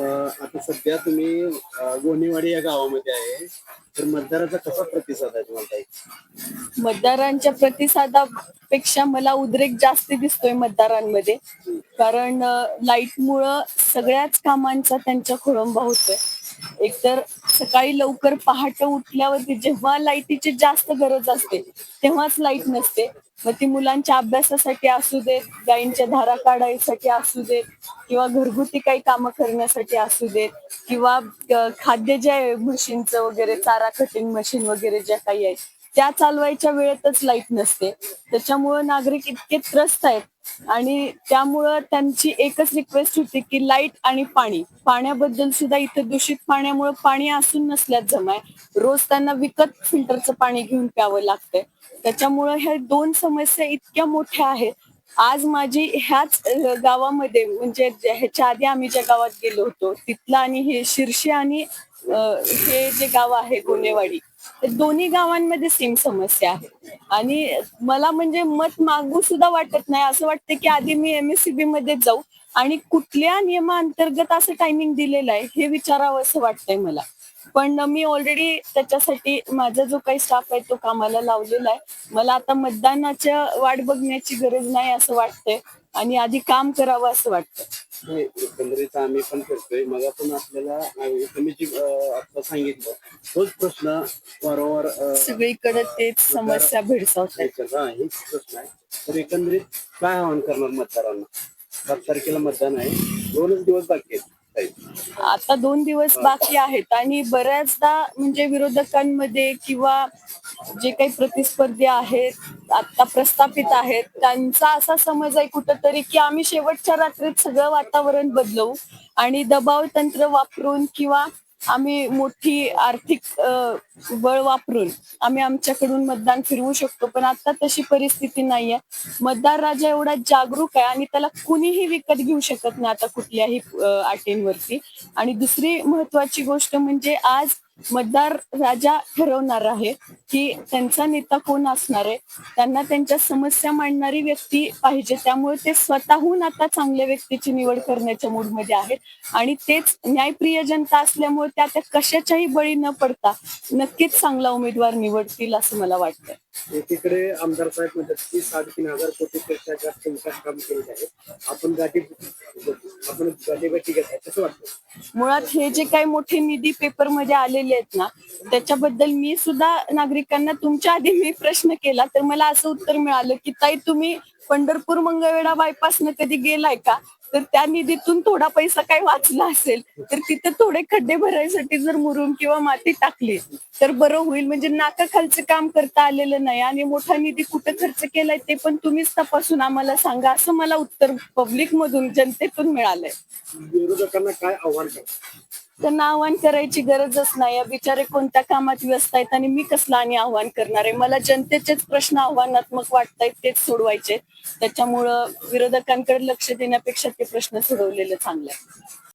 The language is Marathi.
आता सध्या तुम्ही अं, या गावामध्ये आहे. तर मतदाराचा कसा प्रतिसाद आहे तुम्हाला ताई? मतदारांच्या प्रतिसादापेक्षा मला उद्रेक जास्त दिसतोय मतदारांमध्ये. कारण लाइट मुळे सगळ्याच कामांचा त्यांच्या खोळंबा होतोय. एकतर सकाळी लवकर पहाटे उठल्यावरती जेव्हा लाईटीची जास्त गरज असते तेव्हाच लाइट नसते. मग ती मुलांच्या अभ्यासासाठी असू देत गायींच्या धारा काढायसाठी असू देत किंवा घरगुती काही कामं करण्यासाठी असू देत किंवा खाद्य जे आहे म्हशींचं वगैरे चारा कटिंग मशीन वगैरे ज्या काही आहेत त्या चालवायच्या वेळेतच लाइट नसते. त्याच्यामुळं नागरिक इतके त्रस्त आहेत. आणि त्यामुळं त्यांची एकच रिक्वेस्ट होती की लाइट आणि पाणी. पाण्याबद्दल सुद्धा इथं दूषित पाण्यामुळे पाणी असून नसल्यात जमाय. रोज त्यांना विकत फिल्टरचं पाणी घेऊन प्यावं लागतंय. त्याच्यामुळं ह्या दोन समस्या इतक्या मोठ्या आहेत. आज माझी ह्याच गावामध्ये म्हणजे ह्याच्या आधी आम्ही ज्या गावात गेलो होतो तिथलं आणि हे शिर्षे आणि हे जे गाव आहे गोनेवाडी दोन्ही गावांमध्ये सेम समस्या आहे. आणि मला म्हणजे मत मागू सुद्धा वाटत नाही. असं वाटतं की आधी मी एमएससीबी मध्ये जाऊ आणि कुठल्या नियमाअंतर्गत असं टायमिंग दिलेलं आहे हे विचारावं असं वाटतंय मला. पण मी ऑलरेडी त्याच्यासाठी माझा जो काही स्टाफ आहे तो कामाला लावलेला आहे. मला आता मतदानाच्या वाट बघण्याची गरज नाही असं वाटतंय आणि आधी काम करावं असं वाटतं हे एकंदरीत आम्ही पण करतोय. मग आपण आपल्याला अं, तुम्ही जी अं, आता सांगितलं तोच प्रश्न वारंवार अं, सगळीकडे तेच समस्या भेडसावत आहेत. हा, हेच प्रश्न आहे. तर एकंदरीत काय आवाहन करणार मतदारांना? सात तारखेला मतदान आहे. दोनच दिवस बाकी आहेत. आता दोन दिवस बाकी आहेत आणि बऱ्याचदा म्हणजे विरोधकांमध्ये किंवा जे काही प्रतिस्पर्धी आहेत आता प्रस्थापित आहेत त्यांचा असा समज आहे कुठंतरी की आम्ही शेवटच्या रात्रीत सगळं वातावरण बदलवू आणि दबाव तंत्र वापरून किंवा आम्ही मोठी आर्थिक बळ वापरून आम्ही आमच्याकडून मतदान फिरवू शकतो. पण आता तशी परिस्थिती नाहीये. मतदार राजा एवढा जागरूक आहे आणि त्याला कुणीही विकत घेऊ शकत नाही आता कुठल्याही अटींवरती. आणि दुसरी महत्वाची गोष्ट म्हणजे आज मतदार राजा ठरवणार आहे की त्यांचा नेता कोण असणार आहे. त्यांना त्यांच्या समस्या मांडणारी व्यक्ती पाहिजे. त्यामुळे ते स्वतःहून आता चांगल्या व्यक्तीची निवड करण्याच्या मूडमध्ये आहेत. आणि तेच न्यायप्रिय जनता असल्यामुळे त्या त्या कशाच्याही बळी न पडता नक्कीच चांगला उमेदवार निवडतील असं मला वाटतं एकीकडे आमदार साहेब म्हणतात की साडेतीन हजार कोटीपेक्षा जास्त विकास काम केले आहे आपण गाठी आपण गाठी घेत आहे कसं वाटतं. मुळात हे जे काही मोठे निधी पेपरमध्ये आलेले आहेत ना त्याच्याबद्दल मी सुद्धा नागरिकांना तुमच्या आधी मी प्रश्न केला तर मला असं उत्तर मिळालं की ताई तुम्ही पंढरपूर मंगळवेढा बायपासनं कधी गेलाय का? तर त्या निधीतून थोडा पैसा काही वाचला असेल तर तिथे थोडे खड्डे भरायसाठी जर मुरुम किंवा माती टाकली तर बरं होईल. म्हणजे नाकाखालचं काम करता आलेलं नाही आणि मोठा निधी कुठे खर्च केलाय ते पण तुम्हीच तपासून आम्हाला सांगा. असं मला उत्तर पब्लिक मधून जनतेतून मिळालंय. विरोधकांना काय आव्हान त्यांना आव्हान करायची गरजच नाही. या बिचारे कोणत्या कामात व्यस्त आहेत आणि मी कसलं आणि आव्हान करणार आहे? मला जनतेचेच प्रश्न आव्हानात्मक वाटतायत तेच सोडवायचे त्याच्यामुळं विरोधकांकडे लक्ष देण्यापेक्षा ते प्रश्न सोडवलेलं चांगलं आहे